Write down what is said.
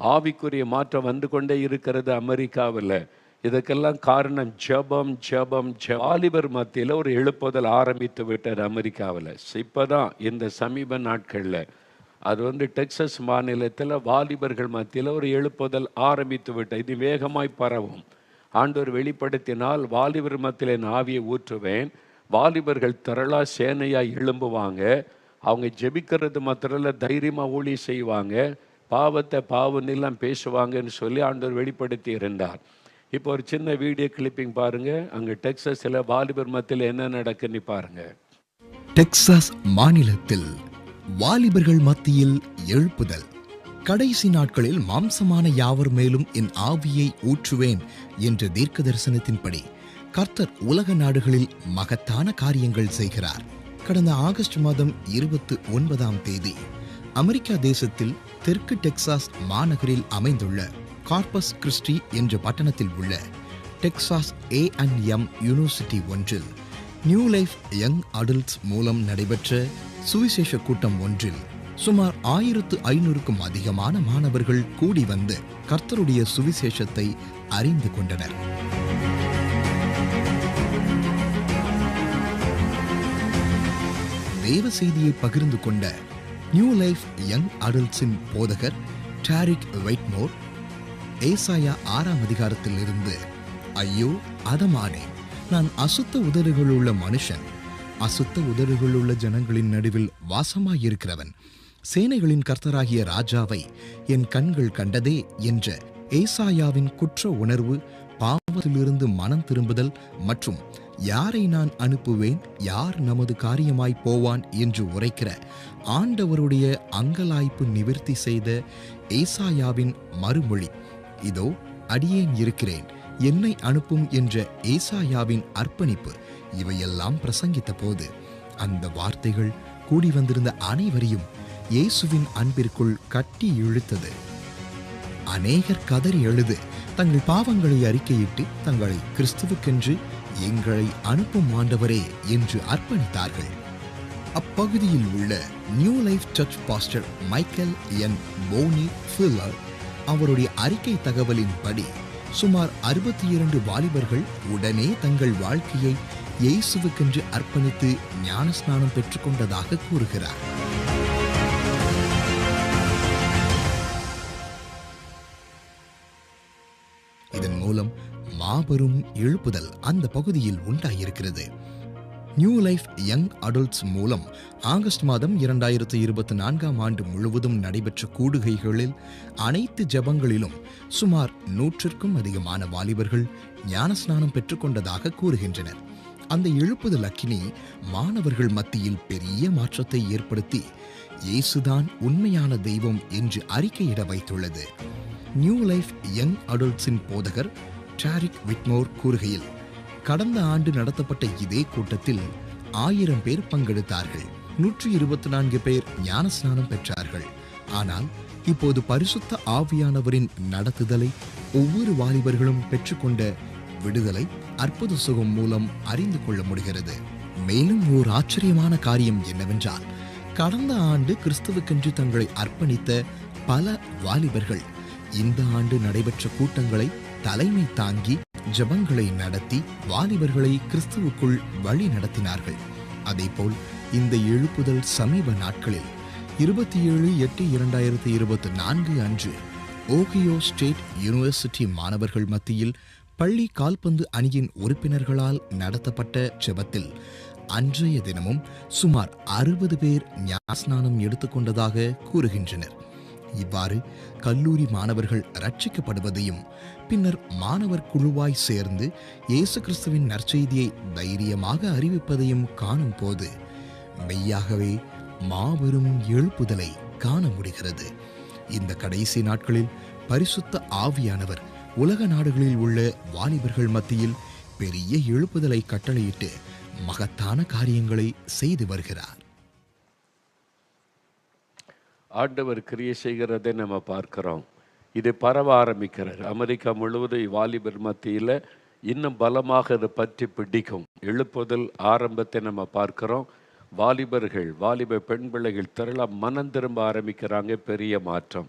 ஆவிக்குரிய மாற்றம் வந்து கொண்டே இருக்கிறது அமெரிக்காவில். இதுக்கெல்லாம் காரணம் ஜெபம் ஜெபம் ஜெபம். வாலிபர் மத்தியில் ஒரு எழுப்புதல் ஆரம்பித்து விட்டது அமெரிக்காவில். இப்போதான் இந்த சமீப நாட்களில் அது வந்து டெக்சஸ் மாநிலத்தில் வாலிபர்கள் மத்தியில் ஒரு எழுப்புதல் ஆரம்பித்து விட்டார். இது வேகமாய் பரவும். ஆண்டோர் வெளிப்படுத்தினால் வாலிபர் மத்தியில் என் ஆவியை ஊற்றுவேன். வாலிபர்கள் திரளா சேனையாக எழும்புவாங்க. அவங்க ஜெபிக்கிறது மாத்திரம் தைரியமாக ஊழி செய்வாங்க. பாவத்தை பாவம் எல்லாம் பேசுவாங்கன்னு சொல்லி ஆண்டவர் வெளிப்படுத்தி இருந்தார். இப்போ ஒரு சின்ன வீடியோ கிளிப்பிங் பாருங்க. அங்கே டெக்ஸஸில் வாலிபர் மத்தியில் என்ன நடக்குன்னு பாருங்க. டெக்சாஸ் மாநிலத்தில் வாலிபர்கள் மத்தியில் எழுப்புதல். கடைசி நாட்களில் மாம்சமான யாவர் மேலும் என் ஆவியை ஊற்றுவேன் என்ற தீர்க்க தரிசனத்தின்படி கர்த்தர் உலக நாடுகளில் மகத்தான காரியங்கள் செய்கிறார். கடந்த ஆகஸ்ட் மாதம் இருபத்தி ஒன்பதாம் தேதி அமெரிக்கா தேசத்தில் தெற்கு டெக்சாஸ் மாநகரில் அமைந்துள்ள கார்பஸ் கிறிஸ்டி என்ற பட்டணத்தில் உள்ள Texas A and M university ஒன்றில் நியூ லைஃப் யங் அடல்ட்ஸ் மூலம் நடைபெற்ற சுவிசேஷ கூட்டம் ஒன்றில் சுமார் ஆயிரத்து ஐநூறுக்கும் அதிகமான மாணவர்கள் கூடி வந்து கர்த்தருடைய சுவிசேஷத்தை அறிந்து கொண்டனர். தேவ செய்தியை பகிர்ந்து கொண்ட நியூ லைஃப் யங் அடல்ட்ஸின் போதகர் டாரிக் வெயிட்மோர் ஏசாயா ஆறாம் அதிகாரத்தில் இருந்து ஐயோ அதமானே நான் அசுத்த உதடுகளுள்ள மனுஷன். அசுத்த உதடுகளுள்ள ஜனங்களின் நடுவில் வாசமாயிருக்கிறவன். சேனைகளின் கர்த்தராகிய ராஜாவை என் கண்கள் கண்டதே என்ற ஏசாயாவின் குற்ற உணர்வு பாவத்திலிருந்து மனம் திரும்புதல் மற்றும் யாரை நான் அனுப்புவேன்? யார் நமது காரியமாய் போவான்? என்று உரைக்கிற ஆண்டவருடைய அங்கலாய்ப்பு நிவர்த்தி செய்த ஏசாயாவின் மறுமொழி இதோ அடியேன் இருக்கிறேன். என்னை அனுப்பும் என்ற ஏசாயாவின் அர்ப்பணிப்பு இவையெல்லாம் பிரசங்கித்த போது அந்த வார்த்தைகள் கூடி வந்திருந்த அனைவரையும் இயேசுவின் அன்பிற்குள் கட்டி இழுத்தது. அநேகர் கதறி எழுது தங்கள் பாவங்களை அறிக்கையிட்டு தங்களை கிறிஸ்துவுக்கென்று எங்களை அனுப்பும் ஆண்டவரே என்று அர்ப்பணித்தார்கள். அப்பகுதியில் உள்ள new life church pastor Michael N Bonnie Filler அவருடைய அறிக்கை தகவலின்படி சுமார் அறுபத்தி இரண்டு வாலிபர்கள் உடனே தங்கள் வாழ்க்கையை இயேசுவுக்கென்று அர்ப்பணித்து ஞானஸ்நானம் பெற்றுக்கொண்டதாக கூறுகிறார். இதன் மூலம் மாபெரும் எழுப்புதல் அந்த பகுதியில் உண்டாயிருக்கிறது. நியூ லைஃப் யங் அடல்ட்ஸ் மூலம் ஆகஸ்ட் மாதம் இரண்டாயிரத்து இருபத்தி நான்காம் ஆண்டு முழுவதும் நடைபெற்ற கூடுகைகளில் அனைத்து ஜெபங்களிலும் சுமார் நூற்றிற்கும் அதிகமான வாலிபர்கள் ஞானஸ்நானம் பெற்றுக்கொண்டதாக கூறுகின்றனர். அந்த எழுப்புதல் அக்கினி மாணவர்கள் மத்தியில் பெரிய மாற்றத்தை ஏற்படுத்தி இயேசுதான் உண்மையான தெய்வம் என்று அறிக்கையிட வைத்துள்ளது. நியூ லைஃப் யங் அடல்ட்ஸின் போதகர் டாரிக் விட்மோர் கூறுகையில் கடந்த ஆண்டு நடத்தப்பட்ட இதே கூட்டத்தில் ஆயிரம் பேர் பங்கெடுத்தார்கள். நூற்றி இருபத்தி நான்கு பேர் ஞானஸ்நானம் பெற்றார்கள். ஆனால் இப்போது பரிசுத்த ஆவியானவரின் நடத்துதலை ஒவ்வொரு வாலிபர்களும் பெற்றுக்கொண்ட விடுதலை அற்புத சுகம் மூலம் அறிந்து கொள்ள முடிகிறது. மேலும் ஓர் ஆச்சரியமான காரியம் என்னவென்றால் கடந்த ஆண்டு கிறிஸ்துவுக்கென்று தங்களை அர்ப்பணித்த பல வாலிபர்கள் இந்த ஆண்டு நடைபெற்ற கூட்டங்களை தலைமை தாங்கி ஜெபங்களை நடத்தி வாலிபர்களை கிறிஸ்துவுக்குள் வழி நடத்தினார்கள். அதேபோல் இந்த எழுப்புதல் சமீப நாட்களில் இருபத்தி ஏழு எட்டு இரண்டாயிரத்தி இருபத்தி நான்கு அன்று ஓகியோ ஸ்டேட் யூனிவர்சிட்டி மாணவர்கள் மத்தியில் பள்ளி கால்பந்து அணியின் உறுப்பினர்களால் நடத்தப்பட்ட ஜெபத்தில் அன்றைய தினமும் சுமார் அறுபது பேர் ஞாஸ்நானம் எடுத்துக்கொண்டதாக கூறுகின்றனர். இவ்வாறு கல்லூரி மாணவர்கள் ரட்சிக்கப்படுவதையும் பின்னர் மாணவர் குழுவாய் சேர்ந்து இயேசு கிறிஸ்துவின் நற்செய்தியை தைரியமாக அறிவிப்பதையும் காணும் போது மெய்யாகவே மாபெரும் எழுப்புதலை காண முடிகிறது. இந்த கடைசி நாட்களில் பரிசுத்த ஆவியானவர் உலக நாடுகளில் உள்ள வாலிபர்கள் மத்தியில் பெரிய எழுப்புதலை கட்டளையிட்டு மகத்தான காரியங்களை செய்து வருகிறார். ஆண்டவர் கிரியை செய்கிறதை நம்ம பார்க்குறோம். இது பரவ ஆரம்பிக்கிறது. அமெரிக்கா முழுவதும் வாலிபர் மத்தியில் இன்னும் பலமாக அதை பற்றி பிடிக்கும். எழுப்புதல் ஆரம்பத்தை நம்ம பார்க்குறோம். வாலிபர்கள் வாலிப பெண் பிள்ளைகள் திரளாக மனம் திரும்ப ஆரம்பிக்கிறாங்க. பெரிய மாற்றம்.